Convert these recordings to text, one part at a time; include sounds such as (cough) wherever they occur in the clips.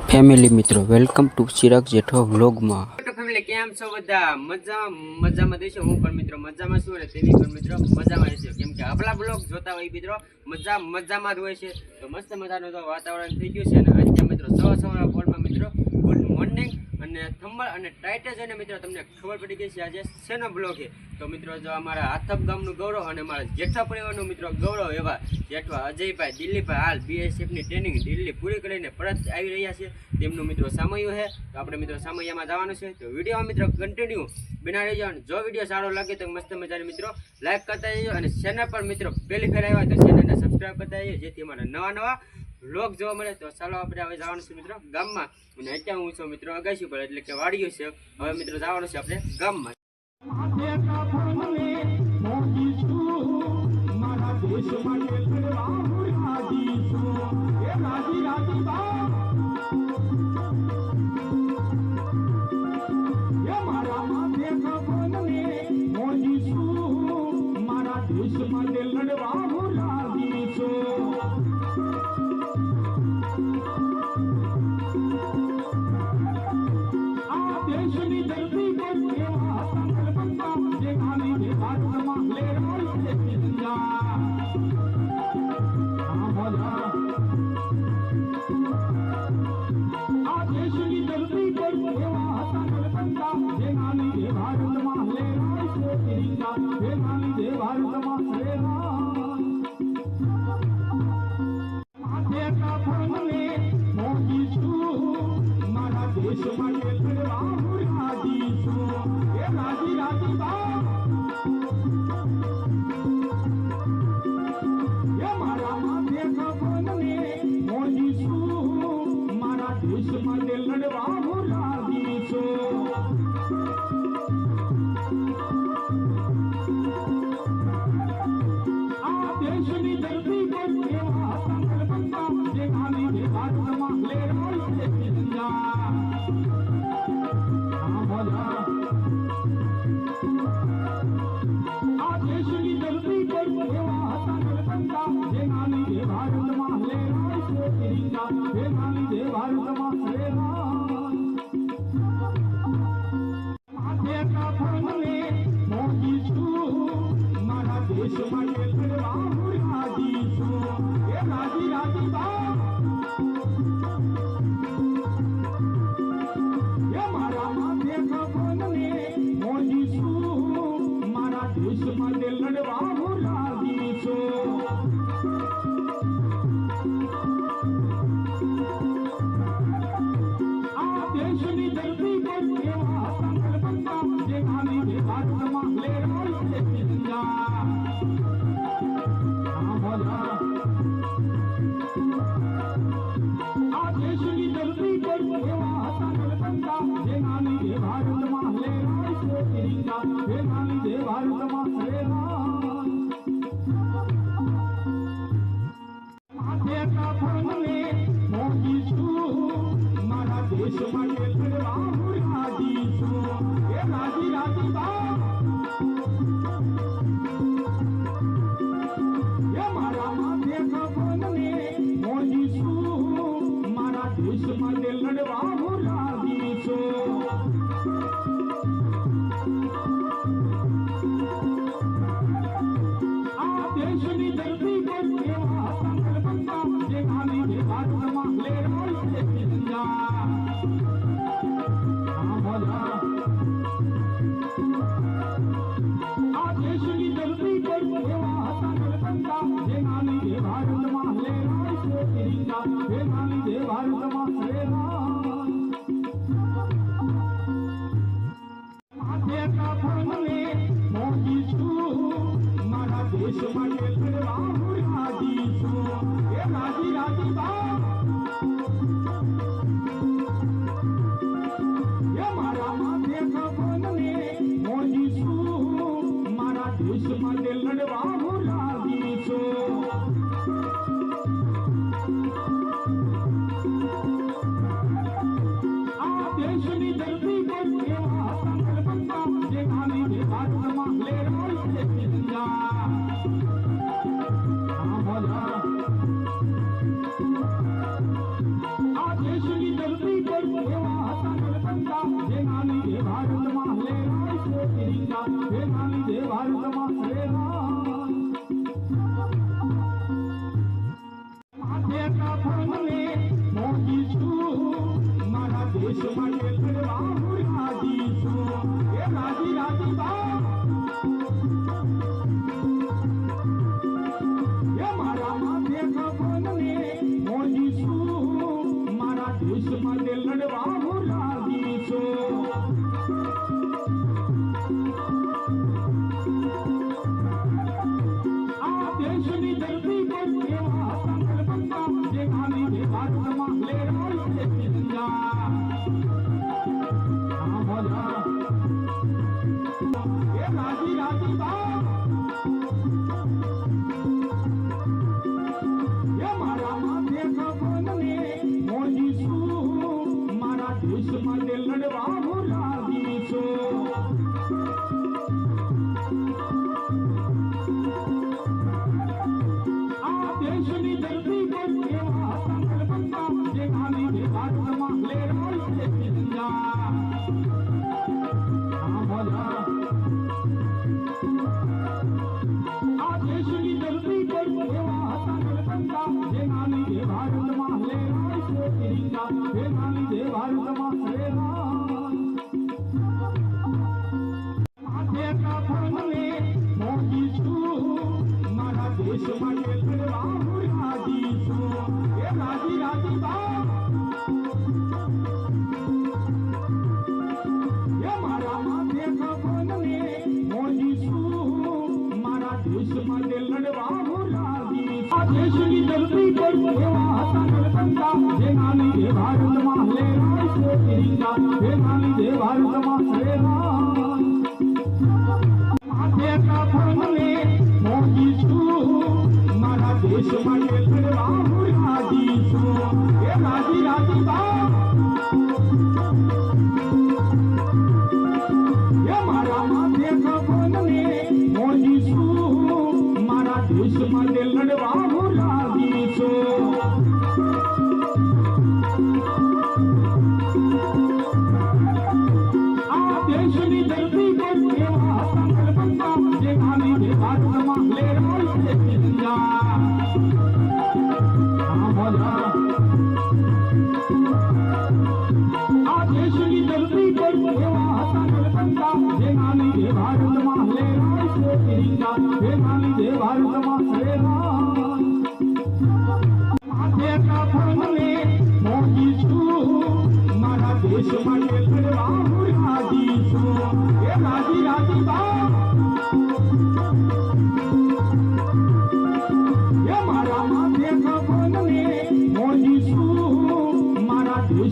Family મિત્રો welcome to Chirag Jetho વ્લોગમાં family કેમ છો બધા? મજા મજામાં દેશો? હું પણ મિત્રો મજામાં છું અને તેની પણ મિત્રો મજામાં રહેશે. કેમ કે આપણા બ્લોગ જોતા હોય મિત્રો, મજા મજામાં જ હોય છે. તો મસ્ત મજાનું તો વાતાવરણ થઈ ગયું છે અને અત્યારે મિત્રો સવાર સવારના પોરમાં મિત્રો ગુડ મોર્નિંગ અને થંબળ અને ટાઈટે જોઈને મિત્રો તમને ખબર પડી ગઈ છે આજે શેનો બ્લોગ છે. તો મિત્રો જો અમારા હાથપ ગામનું ગૌરવ અને અમારા જેઠા પરિવારનું મિત્રો ગૌરવ એવા જેઠવા અજયભાઈ દિલ્હીભાઈ હાલ બીએસએફની ટ્રેનિંગ દિલ્હી પૂરી કરીને પરત આવી રહ્યા છે. તેમનું મિત્રો સામયું છે. તો આપણે મિત્રો સામૈયામાં જવાનું છે. તો વિડીયોમાં મિત્રો કન્ટિન્યુ બનાવી રહેજો અને જો વીડિયો સારો લાગે તો મસ્ત મજાની મિત્રો લાઈક કરતા જજો અને ચેનલ પર મિત્રો પહેલી ફેર આવ્યા તો ચેનલને સબસ્ક્રાઈબ કરતા જજો. જેથી અમારા નવા નવા વ્લોગ જોવા મળે તો ચાલો આપણે હવે જવાનું છે મિત્રો ગામમાં. અને અત્યારે હું છું મિત્રો અગાશી પર, એટલે કે વાડીઓ છે. હવે મિત્રો જવાનું છે આપણે ગામમાં. લડવા ખાલી જે ભારતમાં લેરાય દેશ માટે લડવા બોલાવી આ દેશની ધરતી પર એવા હતા નરતંડા જેના લીધે ભારતમાં લેરાય છે તિરંગા જેના લીધે ભારતમાં લેરાય માથે કાપડને મોગી છું મારા દેશ માટે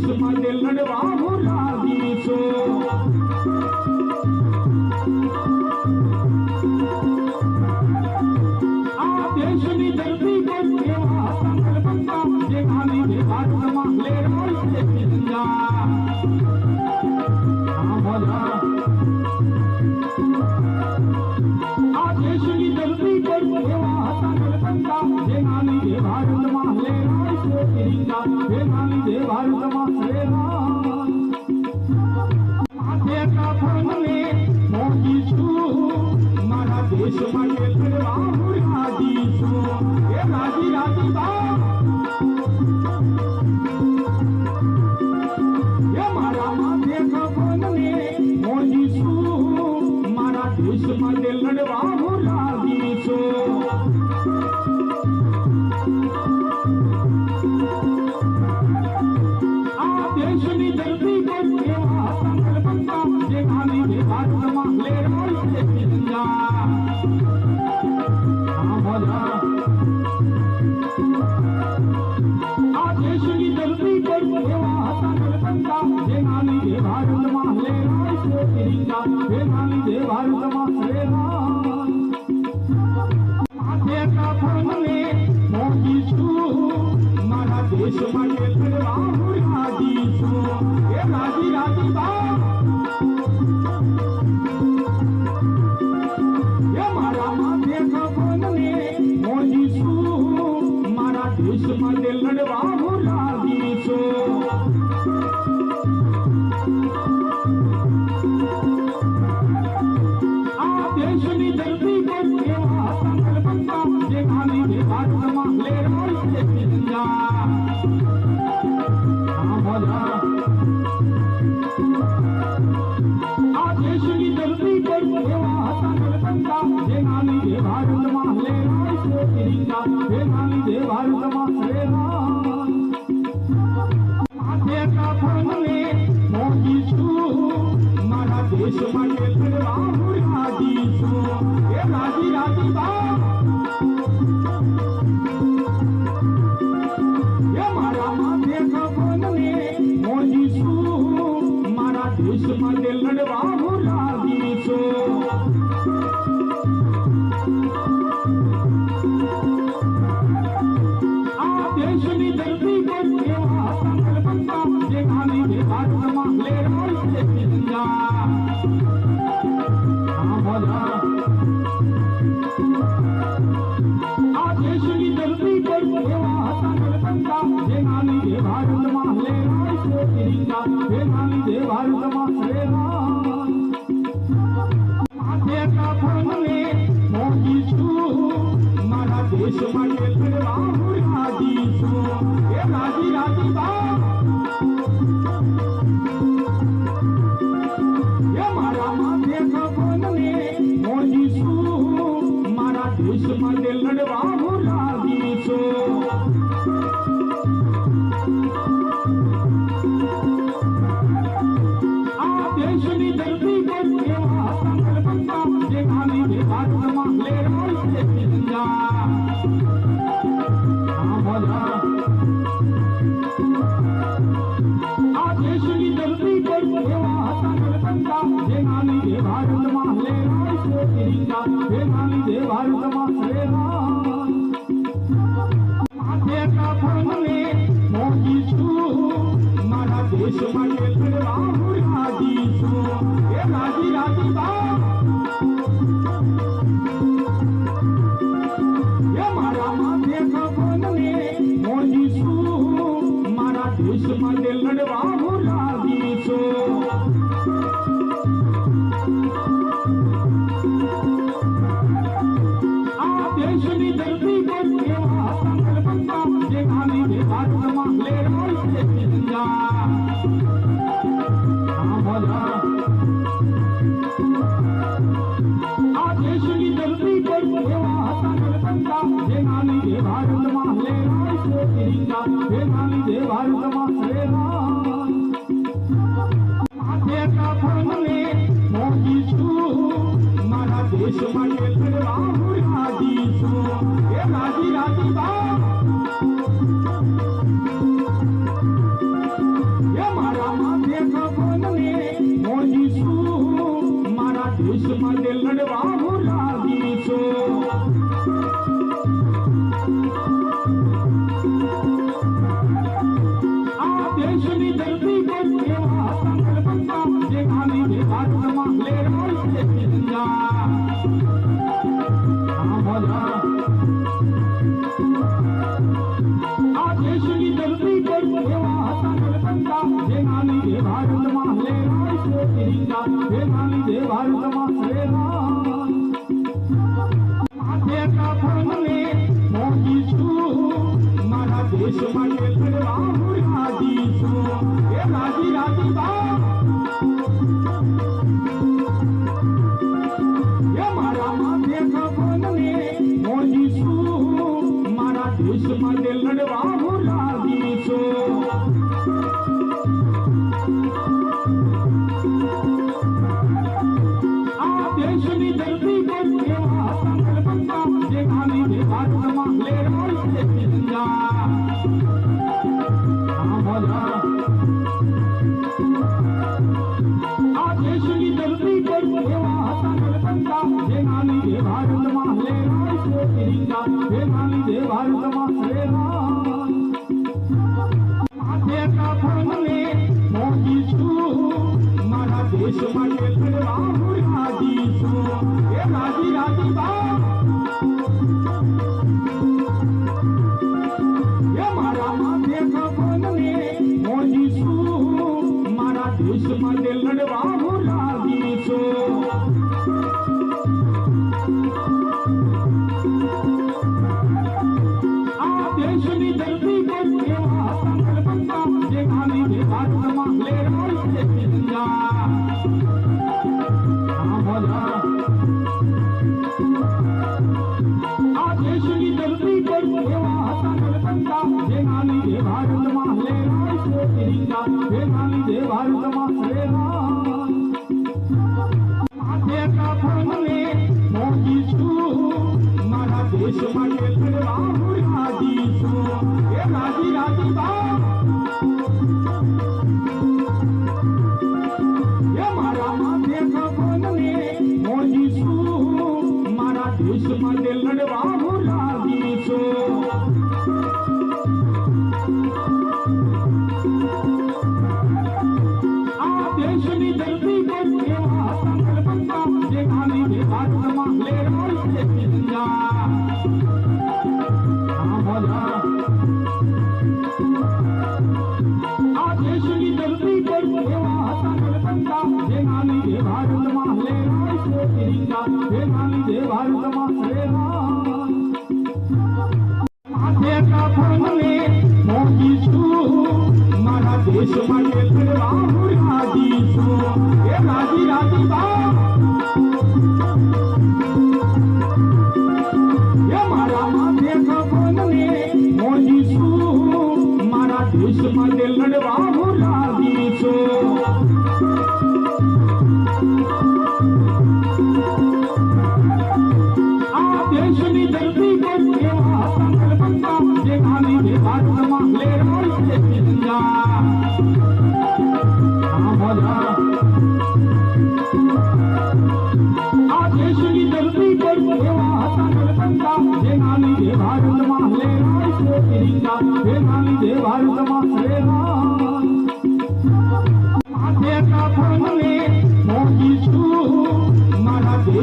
दुश्मन दिल लड़वा மாலையுடைய காட்டுமா லேடாலும் செஞ்சிருந்தா Come on. 为什么眼泪 ने फिर يہ کيريندا پھر مان لي دي وارتما سيران ಕೈಯಲ್ಲಿ ಹೇಳ देश की धरती పార్టీ ఎల్లుండి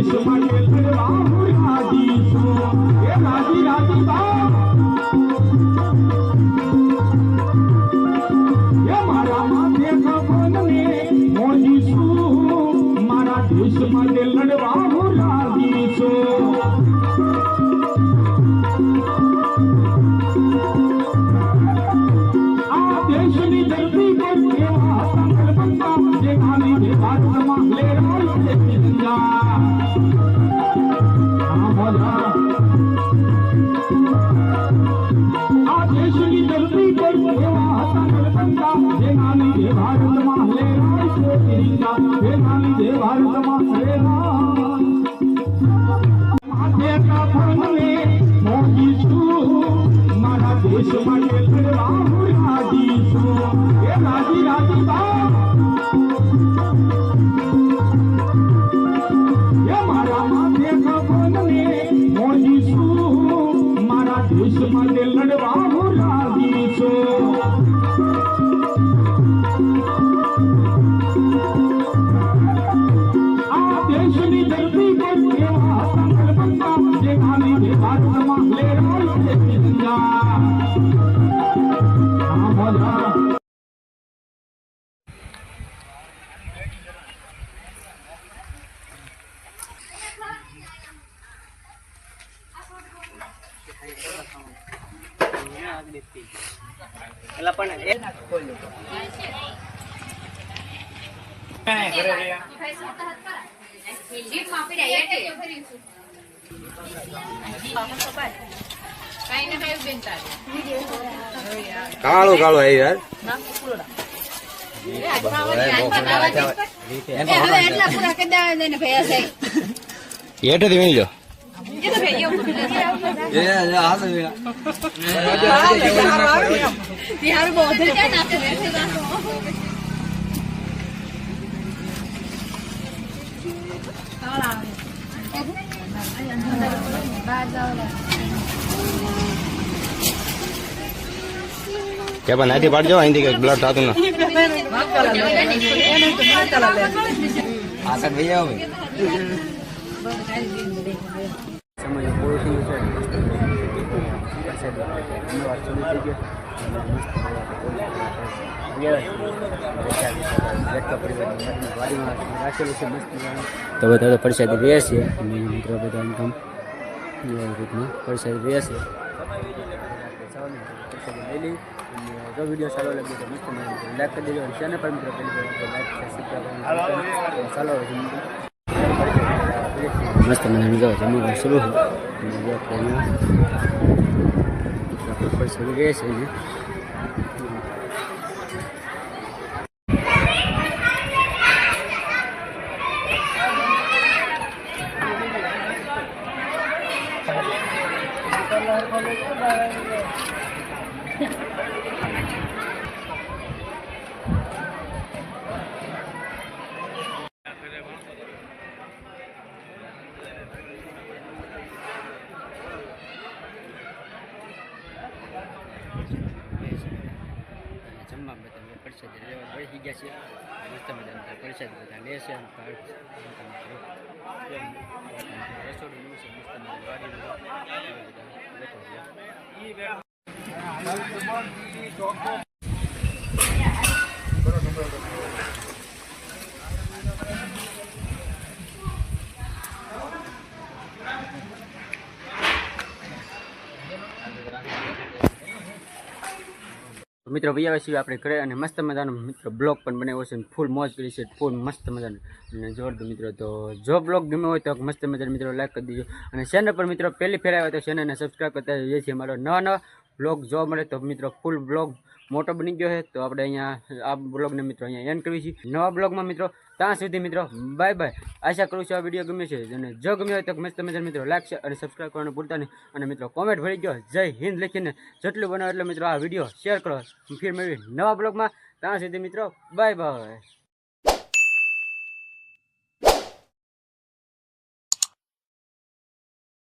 મારા भा Thank (laughs) you. કાળો કાળો આવી યાર હેઠેથી વીણી લો કે પણ નાથી પાડજો અહીંથી કંઈક બ્લડ થતું ના સમય પૂરો થઈ ગયો છે વરસાદ પણ નાથી પાડજો અહીંથી અને બ્લડ થતું ના. તો બધા પરસાદી પ્રસાદી રહે અને મિત્રો બધા આમ કામ. એવી રીતના પ્રસાદી રહે છે પ્રસાદી લઈ લઈ અને જો વીડિયો સારો લાગે તો મસ્ત મજાનું લાઈક કરી દેજો ચેનલ પર મિત્રો કરી દેજો. લાઈક સબસ્ક્રાઈબ ચાલો. મસ્ત મજાનું જો જમવાનું શરૂ છે પૈસા રહે છે ને જમવા બધા પ્રસાદ લેવા બેસી ગયા છે. મસ્ત મજાનું પ્રસાદ બધા લે છે અને રસોડું છે મસ્ત મજાનું. વાડીનું. બધા મિત્રો વૈયા સિવાય આપણે ઘરે અને મસ્ત મજાનો મિત્રો, બ્લોગ પણ બનાવ્યો છે ફૂલ મોજ કરી છે, ફૂલ મસ્ત મજાનો. અને જોરદાર મિત્રો, તો જો બ્લોગ ગમ્યો હોય તો મસ્ત મજાનો મિત્રો લાઈક કરી દીજો. અને ચેનલ પર મિત્રો, પહેલી ફેર આવ્યા તો ચેનલને સબસ્ક્રાઈબ કરતા જઈએ છીએ. અમારો નવા નવા બ્લોગ જોવા મળે તો મિત્રો ફૂલ બ્લોગ મોટો બની ગયો છે, તો આપણે અહીંયા, આ બ્લોગને મિત્રો અહીંયા એન્ડ કરવી છે નવા બ્લોગમાં મિત્રો, ત્યાં સુધી મિત્રો બાય બાય આશા કરું છું આ વીડિયો ગમે છે. અને જો ગમ્યો હોય તો મસ્ત મજાનો મિત્રો લાઈક છે અને સબસ્ક્રાઈબ કરવાનું ભૂલતા નહીં. અને મિત્રો કોમેન્ટ ભરી ગયો જય હિન્દ લખીને. જેટલું બનાવો એટલે મિત્રો આ વીડિયો શેર કરો. ફીર મેળવી. નવા બ્લોગમાં ત્યાં સુધી મિત્રો બાય બાય